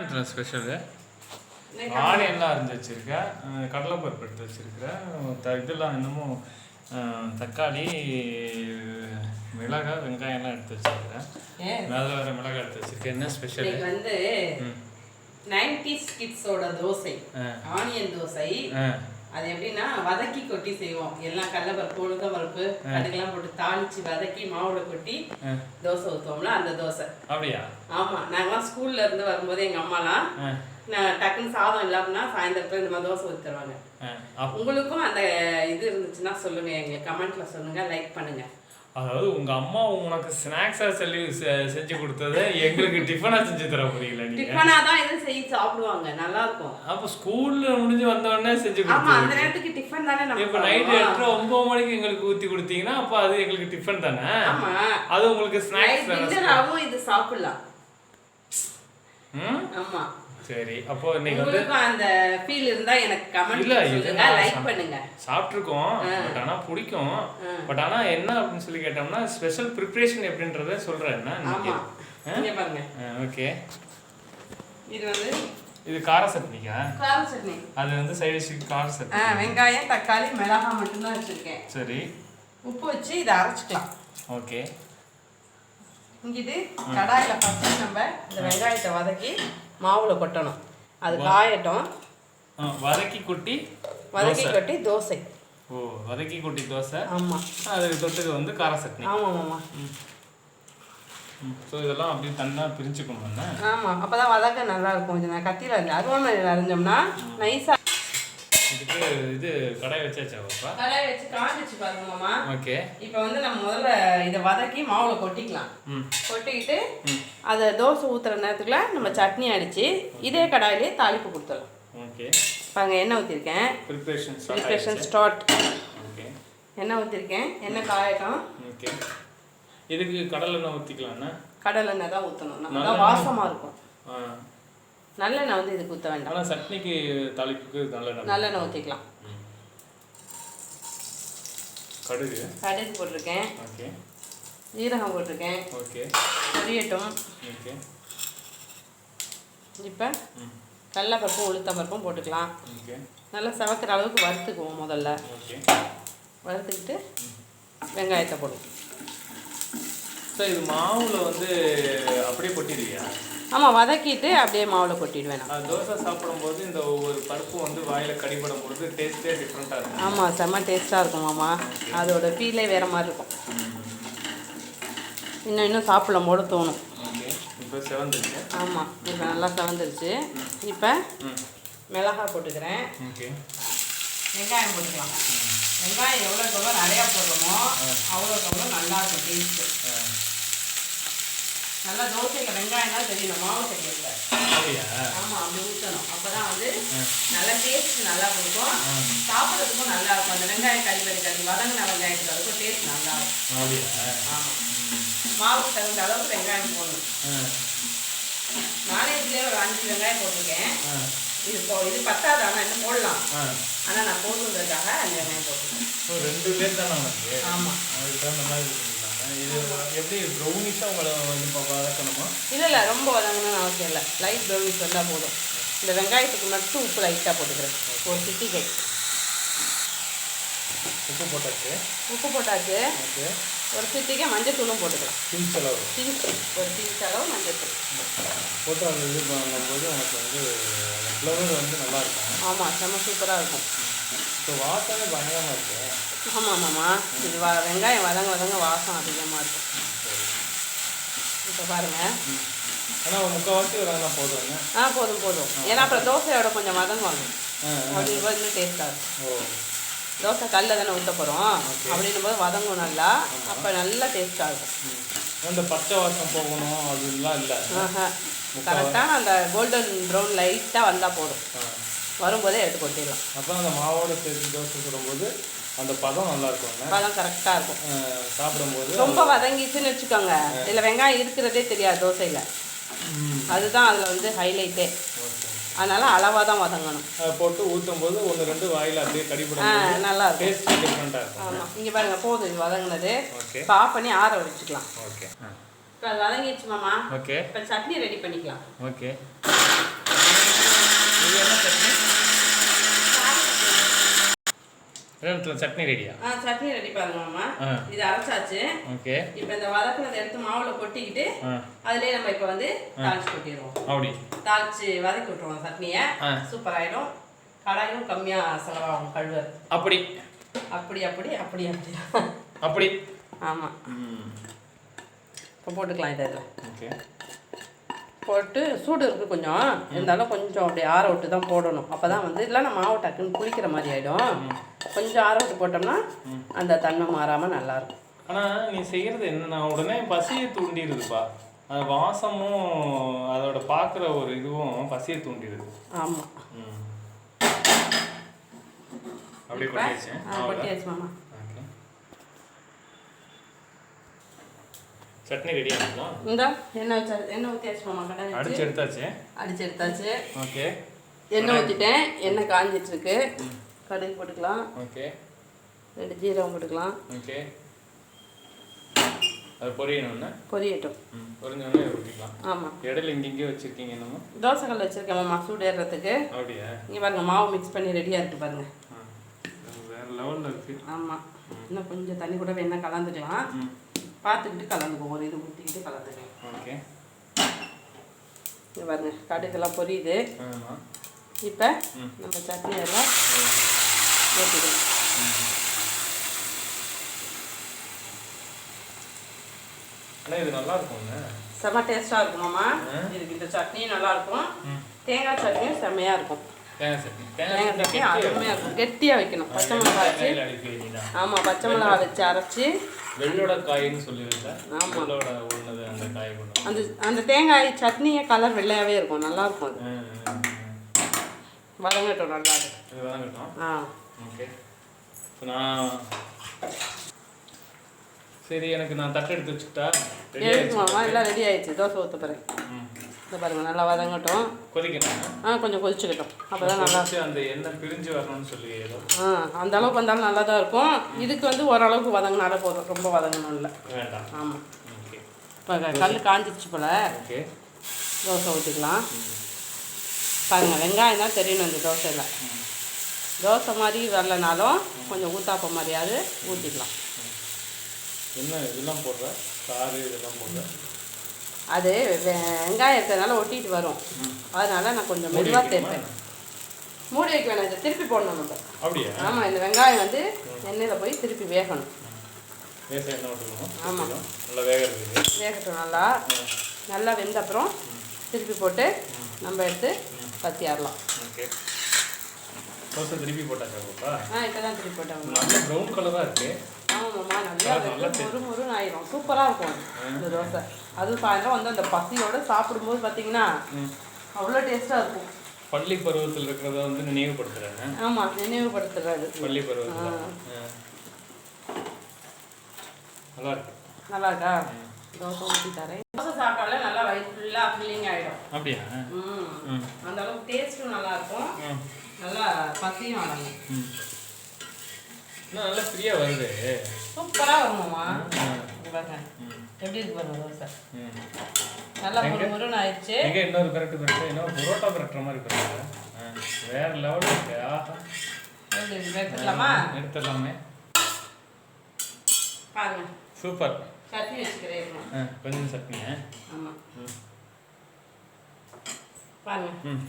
என்ன ஸ்பெஷலு ஆனியன்லாம் அரிஞ்சு வச்சிருக்கேன். அஹ் கடலைப்பருப்பு எடுத்து வச்சிருக்கிறேன். த இதெல்லாம் இன்னமும் தக்காளி மிளகாய் வெங்காயம்லாம் எடுத்து வச்சிருக்கிறேன். ஏன்? மேலே வேற மிளகாய் எடுத்து வச்சிருக்கேன். என்ன ஸ்பெஷல் வந்து நைன்டிஸ் கிட்ஸோட தோசை. ஆனியன் தோசை. அது எப்படின்னா வதக்கி கொட்டி செய்வோம். எல்லாம் கடலைப்பருப்பு உளுந்த பருப்பு கடுக்கெல்லாம் போட்டு தாளிச்சு வதக்கி மாவுல கொட்டி தோசை ஊற்றுவோம்ல அந்த தோசை. அப்படியா? ஆமா. நாங்களாம் ஸ்கூல்ல இருந்து வரும்போது எங்க அம்மாலாம் நான் டக்குன்னு சாதம் இல்லாமனா சாயந்தரத்துல இந்த மாதிரி தோசை ஊற்றி தருவாங்க அஹ், அப்- உங்களுக்கும் அந்த இது இருந்துச்சுன்னா சொல்லுங்க எங்க கமெண்ட்ல சொல்லுங்க லைக் பண்ணுங்க. அதாவது உங்க அம்மா உனக்கு ஸ்நாக்ஸா சொல்லி செஞ்சு கொடுத்ததை எங்களுக்கு டிஃபனா செஞ்சு தர முடியல நீங்க. டிஃபனா தான் எதுவும் செய்து சாப்பிடுவாங்க. நல்லா இருக்கும். அப்ப ஸ்கூல்ல முடிஞ்சு வந்த உடனே செஞ்சு ஆமா கொடுத்தது அந்த நேரத்துக்கு டிஃபன் தானே நம்ம இப்ப நைட் சாப்பிடுவோம். எட்டரை ஒன்பது மணிக்கு எங்களுக்கு ஊத்தி கொடுத்தீங்கன்னா அப்ப அது எங்களுக்கு டிஃபன் தானே? ஆமா. அது உங்களுக்கு ஸ்நாக்ஸ் தானே? இது சாப்பிடலாம். ம்? ஆமா. சரி அப்போ இன்னைக்கு வந்து அந்த ஃபீல் இருந்தா எனக்கு கமெண்ட் இல்ல சொல்லுங்க லைக் பண்ணுங்க. சாப்பிட்ருக்கோம் பட் ஆனா பிடிக்கும். பட் ஆனா என்ன அப்படின்னு சொல்லி கேட்டோம்னா ஸ்பெஷல் ப்ரிப்பரேஷன் எப்படின்றத சொல்றேன் என்ன ஓகே இது வந்து இது கார சட்னிக்கா? கார சட்னி. அது வந்து சைடு டிஷ்க்கு கார சட்னி. வெங்காயம் தக்காளி மிளகாய் மட்டும்தான் வச்சிருக்கேன். சரி. உப்பு வச்சு இதை அரைச்சிக்கலாம். ஓகே இங்கிட்டு கடாயில ஃபர்ஸ்ட் நம்ம இந்த வெங்காயத்தை வதக்கி மாவுல கொட்டணும். அது காயட்டும். வதக்கி குட்டி வதக்கி கொட்டி தோசை. ஓ வதக்கி குட்டி தோசை. ஆமா. அதுக்கு தொட்டுக்கு வந்து கார சட்னி. ஆமா ஆமா ஸோ இதெல்லாம் அப்படியே தனியாக பிரிச்சுக்கணும் என்ன ஆமா. அப்பதான் வதக்க நல்லா இருக்கும். கொஞ்சம் நான் கத்தியில அரிஞ்சு அருவாமனை அரைஞ்சோம்னா நைஸா இதுக்கு இது கடை வச்சாச்சா பாப்பா? கடாயை வச்சு காஞ்சிச்சு பாருங்க மாமா. ஓகே. இப்போ வந்து நம்ம முதல்ல இதை வதக்கி மாவுல கொட்டிக்கலாம். ம். கொட்டிக்கிட்டு அதை தோசை ஊத்துற நேரத்துக்குள்ள நம்ம சட்னி அடிச்சு இதே கடாயிலே தாளிப்பு கொடுத்துடலாம். ஓகே. பாருங்க எண்ணெய் ஊற்றிருக்கேன் ப்ரிப்ரேஷன் ப்ரிப்ரேஷன் ஸ்டார்ட் ஓகே. எண்ணெய் ஊற்றிருக்கேன் எண்ணெய் காயட்டும். ஓகே. இதுக்கு கடலை எண்ணெய் ஊற்றிக்கலாம்ண்ணா கடலை எண்ணெய் தான் ஊற்றணும் நம்ம தான் வாசமாக இருக்கும். நல்லெண்ணெய் வந்து இதுக்கு ஊற்ற வேண்டாம். ஆனால் சட்னிக்கு தாளிப்புக்கு நல்ல எண்ணெய் நல்லெண்ணெய் ஊற்றிக்கலாம். கடுகு. கடுகு போட்டிருக்கேன். ஓகே. ஜீரகம் போட்டிருக்கேன். ஓகே. பொரியட்டும் ஓகே. இப்போ கடலைப்பருப்பும் உளுத்தம்பருப்பும் போட்டுக்கலாம். ஓகே. நல்லா சவக்கிற அளவுக்கு வறுத்துக்குவோம் முதல்ல. ஓகே. வறுத்துக்கிட்டு வெங்காயத்தை போடுவோம். சார் இது மாவுல வந்து அப்படியே கொட்டிடுவியா? ஆமாம் வதக்கிட்டு அப்படியே மாவில் கொட்டிடுவேன் நான் தோசை சாப்பிடும்போது இந்த ஒவ்வொரு பருப்பு வந்து வாயில கடிபடும் பொழுது டேஸ்டே டிஃப்ரெண்ட்டாக இருக்கும். ஆமாம் செம்ம டேஸ்ட்டாக இருக்கும் மாமா. அதோட ஃபீலே வேறு மாதிரி இருக்கும். இன்னும் இன்னும் சாப்பிடும் போது தோணும். இப்போ செவந்துருச்சு. ஆமாம் இப்போ நல்லா செவந்துருச்சு. இப்போ மிளகாய் போட்டுக்கிறேன். வெங்காயம் போட்டுக்கலாம். வெங்காயம் எவ்வளோக்கு எவ்வளோ நிறையா போடுறோமோ அவ்வளோக்கு அவ்வளோ நல்லா இருக்கும் டேஸ்ட்டு நல்லா தோசையில் வெங்காயம் தான் தெரியணும் மாவு அப்படியா? ஆமாம் அப்படி ஊற்றணும் அப்போ தான் வந்து நல்லா டேஸ்ட் நல்லா கொடுக்கும். சாப்பிட்றதுக்கும் நல்லா இருக்கும். அந்த வெங்காயம் கறி கறி வதங்கின வெங்காயத்துக்கு அதுக்கும் டேஸ்ட் நல்லா இருக்கும். ஆமாம் மாவுக்கு தகுந்த அளவுக்கு வெங்காயம் போடணும். நானே இதுலேயே ஒரு அஞ்சு வெங்காயம் போட்டிருக்கேன். இது போ இது பத்தாது. ஆனால் இன்னும் போடலாம். ஆனால் நான் போடுறதுக்காக அஞ்சு வெங்காயம் போட்டிருக்கேன். ரெண்டு பேர் தானே ஆமாம் அதுக்கு தகுந்த மாதிரி இது எப்படி ப்ரௌனிஷாக உங்களை ப- வதக்கணுமா இல்லை இல்லை ரொம்ப வதங்கணும்னு அவசியம் இல்லை. லைட் ப்ரௌனிஷ் வந்தால் போதும். இந்த வெங்காயத்துக்கு மட்டும் உப்பு லைட்டாக போட்டுக்கிறேன். ஒரு சிட்டிகை. உப்பு போட்டாச்சு? உப்பு போட்டாச்சு. ஒரு சிட்டிகை மஞ்சள் தூளும் போட்டுக்கலாம் பிஞ்ச் அளவு பிஞ்ச் ஒரு பிஞ்ச் அளவு மஞ்சள் தூள் போட்டு அந்த இது பண்ணும்போது உனக்கு வந்து ஃப்ளவர் வந்து நல்லா இருக்கும். ஆமாம் செம்ம சூப்பராக இருக்கும். இப்போ வாசனை பயங்கரமாக இருக்கு. ஆமாம் ஆமாம்மா இது வ வெங்காயம் வதங்க வதங்க வாசம் அதிகமாக இருக்கும் இப்போ பாருங்கள் ஆனால் முக்கால்வாசி வதங்கினா போதும் ஆ போதும் போதும். ஏன்னா அப்புறம் தோசையோட கொஞ்சம் வதங்குவாங்க ஆ அப்படி இருக்கும்போது இன்னும் டேஸ்ட்டாக இருக்கும் தோசை கல்லில் தானே ஊற்ற போகிறோம் அப்படின்னும் போது வதங்கும் நல்லா. அப்போ நல்லா டேஸ்ட்டாக இருக்கும் ம். அந்த பச்சை வாசம் போகணும் அதுலாம் இல்லை. ஆஹா. கரெக்டான அந்த கோல்டன் ப்ரௌன் லைட்டாக வந்தால் போதும். வரும்போதே எடுத்து கொட்டிடலாம். அப்போ அந்த மாவோட சேர்த்து தோசை சுடும்போது அந்த பதம் நல்லா இருக்கும்ல பழம் கரெக்டாக இருக்கும் சாப்பிடும்போது ரொம்ப வதங்கிச்சுன்னு வச்சுக்கோங்க. இதில் வெங்காயம் இருக்கிறதே தெரியாது தோசையில். அதுதான் அதில் வந்து ஹைலைட்டே அதனால அளவாக தான் வதங்கணும். போட்டு ஊற்றும் போது ஒன்று ரெண்டு வாயில் அப்படியே ஆ கடிபடும் நல்லா இருக்கும் டேஸ்ட் டிஃப்ரெண்ட்டாக இருக்கும். ஆமாம் இங்கே பாருங்க போதும் இது வதங்கினது. ஓகே. இப்போ ஆஃப் பண்ணி ஆற வச்சுக்கலாம். ஓகே. இப்போ அது வதங்கிடுச்சு மாமா. ஓகே. இப்போ சட்னி ரெடி பண்ணிக்கலாம். ஓகே. என்ன சட்னி? சட்னி ரெடியா? ஆ சட்னி ரெடி பாருங்க மாமா ஆ. இது அரைச்சாச்சு. ஓகே. இப்போ இந்த வதக்குனதை எடுத்து மாவுல கொட்டிக்கிட்டு அதுலயே நம்ம இப்போ வந்து தாளிச்சு கொட்டிடுவோம். அப்படி. தாளிச்சு வதக்கி விட்டுருவோம் சட்னியை. சூப்பர் ஆயிடும் கடாயும் கம்மியா செலவாகும் கழுவர் அப்படி. அப்படி அப்படி அப்படி அப்படி. அப்படி. ஆமா. ம். இப்போ போட்டுக்கலாம் இதை ஓகே. போட்டு சூடு இருக்குது கொஞ்சம். இருந்தாலும் கொஞ்சம் அப்படியே ஆற விட்டு தான் போடணும். அப்போ தான் வந்து இல்லைன்னா மாவு டக்குன்னு புளிக்கிற மாதிரி ஆகிடும் கொஞ்சம் விட்டு போட்டோம்னா அந்த தன்மை மாறாமல் நல்லாயிருக்கும். ஆனால் நீ செய்கிறது என்னன்னா உடனே பசியை தூண்டிடுதுப்பா. அது வாசமும் அதோட பார்க்குற ஒரு இதுவும் பசியை தூண்டிடுது. ஆமாம் அப்படியே கொட்டியாச்சு? கொட்டியாச்சு மாமா. சட்னி ரெடி ஆகிக்கலாம் இந்த எண்ணெய் வச்சா எண்ணெய் ஊற்றியாச்சு மாமா கடை அடிச்சு எடுத்தாச்சு? அடிச்சு எடுத்தாச்சு. ஓகே. எண்ணெய் ஊற்றிட்டேன் எண்ணெய் காஞ்சிட்ருக்கு. கடுகு போட்டுக்கலாம். ஓகே. ரெண்டு ஜீரகம் போட்டுக்கலாம். ஓகே. அது பொரியணும்னா பொரியட்டும். பொரிஞ்சோடனே ஊற்றிக்கலாம் ஆமாம் இடையில இங்கேயே வச்சுருக்கீங்க என்னமோ? தோசைக்கல் வச்சுருக்கேன் மாமா சூடு ஏறுறதுக்கு அப்படியா? இங்கே பாருங்க மாவு மிக்ஸ் பண்ணி ரெடியாக இருக்குது பாருங்க. வேற லெவலில் இருக்குது ஆமாம் இன்னும் கொஞ்சம் தண்ணி கூட வேணா கலந்துக்கலாம். பார்த்துக்கிட்டு கலந்துக்குவோம். ஒரு இது ஊற்றிக்கிட்டு கலந்துக்கலாம். ஓகே. இங்கே பாருங்க கடுகுலாம் பொரியுது. இப்போ. நம்ம சட்னி எல்லாம் ஆனால் இது நல்லா இருக்கும்ல செம்ம டேஸ்ட்டாக இருக்கும் மாமா. ஆ. இதுக்கு இந்த சட்னியும் நல்லா இருக்கும் தேங்காய் சட்னியும் செம்மையாக இருக்கும். தேங்காய் சட்னி. அருமையாக இருக்கும். கெட்டியாக வைக்கணும். பச்சை மிளகா வச்சு. ஆமாம் பச்சை மிளகா வச்சு அரைச்சி. வெள்ளோட காயின்னு ஒன்றுது அந்த அந்த தேங்காய் சட்னியே கலர் வெள்ளையாகவே இருக்கும். நல்லா இருக்கும் அது. வதங்கட்டும் நல்லா வதங்கட்டும். ஆ. ஓகே இப்போ நான் சரி எனக்கு நான் தட்டு எடுத்து வச்சுக்கிட்டா ரெடி எதுக்கு மாமா ஆயிடுச்சு எல்லாம் ரெடி ஆயிடுச்சு. தோசை ஊற்ற ம். இந்த பாருங்க நல்லா வதங்கட்டும். கொதிக்கணும் ஆ கொஞ்சம் கொதிச்சுக்கட்டும். அப்போ தான் நல்லா அந்த எண்ணெய் பிரிஞ்சு வரணும்னு சொல்லி ஆ அந்த அளவுக்கு வந்தாலும் நல்லா தான் இருக்கும் இதுக்கு வந்து ஓரளவுக்கு வதங்கினாலே போதும். ரொம்ப வதங்கணும் இல்லை. வேண்டாம். ஆமாம் ஓகே இப்போ கல் காஞ்சிருச்சு போல். ஓகே தோசை ஊற்றிக்கலாம் பாருங்கள் வெங்காயம் தான் தெரியணும் இந்த தோசையில். தோசை மாதிரி வரலனாலும் கொஞ்சம் ஊத்தாப்பம் மாதிரியாவது ஊற்றிக்கலாம் என்ன இதெல்லாம் போடுற? இதெல்லாம் போடுற? அது வெ- வெங்காயம் இருக்கிறதுனால ஒட்டிட்டு வரும். அதனால நான் கொஞ்சம் மெதுவாக? தேர்ப்பேன் மூடி வைக்க வேணாம். இதை திருப்பி போடணும் நம்ம. அப்படியா? ஆமாம் இந்த வெங்காயம் வந்து எண்ணெயில் போய் திருப்பி வேகணும். லேசாக எண்ணெய் விட்டுக்கணும் ஆமா. நல்லா வேகிறதுக்கு. வேகட்டும் நல்லா. நல்லா வெந்த அப்புறம் திருப்பி போட்டு நம்ம எடுத்து பத்தியாரலாம் ஓகே. தோசை திருப்பி போட்டாச்சா பாப்பா? ஆ இப்போ தான் திருப்பி போட்டேன் நல்ல ப்ரௌன் கலராக இருக்கு. ஆமாம்மா நல்லா மொறு மொறுன்னு ஆயிரும். சூப்பராக இருக்கும் இந்த தோசை. அது சாயந்தரம் வந்து அந்த பசியோட சாப்பிடும்போது பார்த்தீங்கன்னா. அவ்வளோ டேஸ்ட்டாக இருக்கும். பள்ளி பருவத்தில் இருக்கிறத வந்து நினைவுபடுத்துறேன் ஆமாம் நினைவுபடுத்துறது பள்ளி பருவத்தில். நல்லா இருக்கு. நல்லா இருக்கா? தோசை ஊற்றி தரேன். தோசை சாப்பிட்டாலே நல்லா வயிறு ஃபுல்லாக ஃபில்லிங் ஆகிடும் அப்படியா? ம். அந்த அளவுக்கு டேஸ்ட்டும் நல்லா இருக்கும். நல்லா பசியும் அடங்கும். நல்லா ஃப்ரீயாக வருது. சூப்பராக வருமாம்மா. ம். இங்க பாருங்க. ம். எப்படி இருக்கு பாருங்க தோசை ம். நல்லா முறு முருன்னு ஆயிடுச்சு. எங்க இன்னொரு கரெக்ட் கரெக்ட் இன்னொரு புரோட்டா கரெக்டர் மாதிரி பண்ணுறாங்க வேற லெவல் இருக்கு. ஆஹா. எடுத்துடலாமே. பாருங்க. சூப்பர். சட்னி வச்சுக்கிறேன் கொஞ்சம் சட்னி? ஆமாம் பாருங்க. ம்.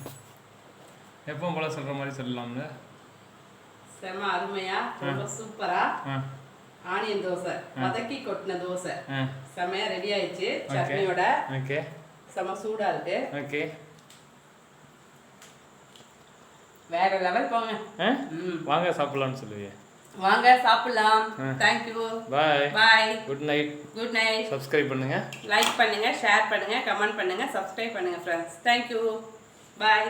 எப்பவும் போல சொல்கிற மாதிரி சொல்லலாம்ல செம அருமையா ரொம்ப சூப்பரா. ஆனியன் தோசை வதக்கி கொட்டின தோசை. செமையா ரெடி ஆயிடுச்சு. சட்னியோட ஓகே. செம சூடா இருக்கு. ஓகே. வேற லெவல் போங்க. வாங்க சாப்பிட்லான்னு சொல்லுவியே. வாங்க சாப்பிடலாம். Thank you bye bye good night good night subscribe பண்ணுங்க. லைக் பண்ணுங்க ஷேர் பண்ணுங்க கமெண்ட் பண்ணுங்க சப்ஸ்கிரைப் பண்ணுங்க ஃப்ரெண்ட்ஸ் தேங்க்யூ பாய்